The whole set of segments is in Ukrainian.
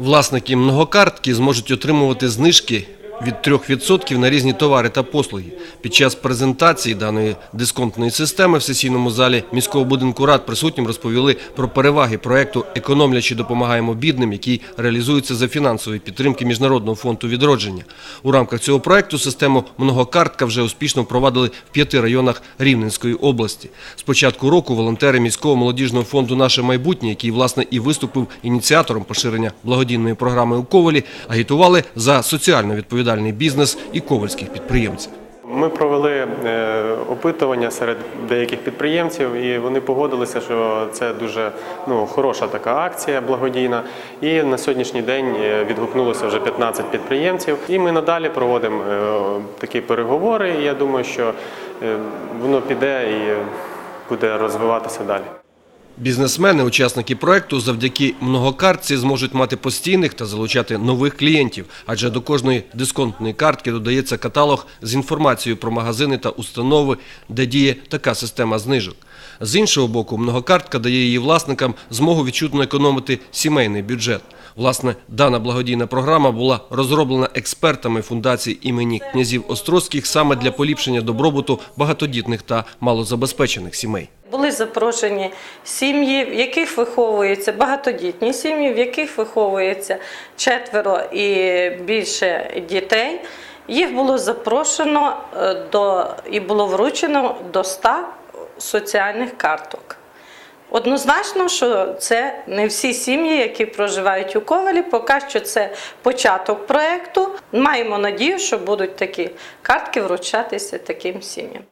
Власники многокартки зможуть отримувати знижки від 3% на різні товари та послуги. Під час презентації даної дисконтної системи в сесійному залі міського будинку рад присутнім розповіли про переваги проекту «Економлячи допомагаємо бідним», який реалізується за фінансової підтримки Міжнародного фонду відродження. У рамках цього проекту систему многокартка вже успішно впровадили в п'яти районах Рівненської області. З початку року волонтери міського молодіжного фонду Наше майбутнє, який власне і виступив ініціатором поширення благодійної програми у Ковалі, агітували за соціально відповідальний бізнес і ковальських підприємців. Ми провели е, опитування серед деяких підприємців, і вони погодилися, що це дуже ну, хороша така акція благодійна. І на сьогоднішній день е, відгукнулося вже 15 підприємців. І ми надалі проводимо е, такі переговори. І я думаю, що воно піде і буде розвиватися далі. Бізнесмени, учасники проекту, завдяки многокартці зможуть мати постійних та залучати нових клієнтів, адже до кожної дисконтної картки додається каталог з інформацією про магазини та установи, де діє така система знижок. З іншого боку, многокартка дає її власникам змогу відчутно економити сімейний бюджет. Власне, дана благодійна програма була розроблена експертами фундації імені князів Острозьких саме для поліпшення добробуту багатодітних та малозабезпечених сімей. Були запрошені сім'ї, в яких виховується багатодітні сім'ї, в яких виховується четверо і більше дітей. Їх було запрошено е, до і було вручено до 100 соціальних карток. Однозначно, що це не всі сім'ї, які проживають у Ковалі. Поки що це початок проєкту. Маємо надію, що будуть такі картки вручатися таким сім'ям.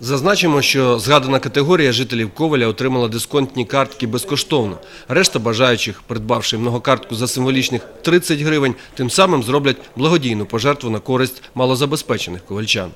Зазначимо, що згадана категорія жителів Коваля отримала дисконтні картки безкоштовно. Решта бажаючих, придбавши многокартку за символічних 30 гривень, тим самим зроблять благодійну пожертву на користь малозабезпечених ковальчан.